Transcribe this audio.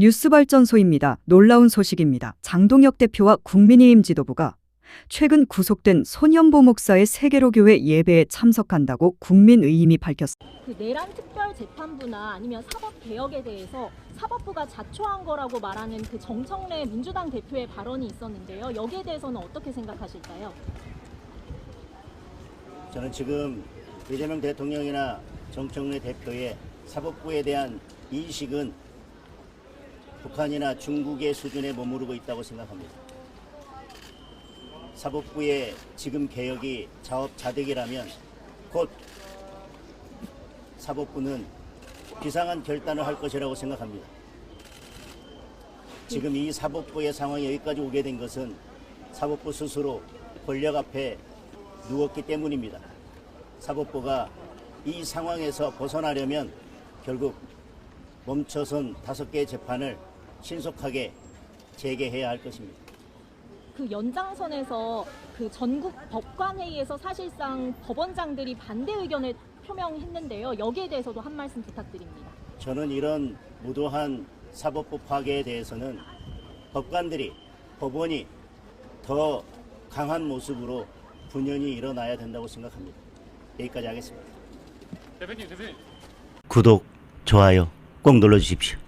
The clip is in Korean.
뉴스발전소입니다. 놀라운 소식입니다. 장동혁 대표와 국민의힘 지도부가 최근 구속된 손현보 목사의 세계로 교회 예배에 참석한다고 국민의힘이 밝혔습니다. 그 내란 특별 재판부나 아니면 사법 개혁에 대해서 사법부가 자초한 거라고 말하는 그 정청래 민주당 대표의 발언이 있었는데요. 여기에 대해서는 어떻게 생각하실까요? 저는 지금 이재명 대통령이나 정청래 대표의 사법부에 대한 인식은 북한이나 중국의 수준에 머무르고 있다고 생각합니다. 사법부의 지금 개혁이 자업자득이라면 곧 사법부는 비상한 결단을 할 것이라고 생각합니다. 지금 이 사법부의 상황이 여기까지 오게 된 것은 사법부 스스로 권력 앞에 누웠기 때문입니다. 사법부가 이 상황에서 벗어나려면 결국 멈춰선 다섯 개의 재판을 신속하게 재개해야 할 것입니다. 그 연장선에서 그 전국 법관회의에서 사실상 법원장들이 반대 의견을 표명했는데요. 여기에 대해서도 한 말씀 부탁드립니다. 저는 이런 무도한 사법부 파괴에 대해서는 법관들이 법원이 더 강한 모습으로 분연히 일어나야 된다고 생각합니다. 여기까지 하겠습니다. 대표님, 대표님. 구독, 좋아요 꼭 눌러주십시오.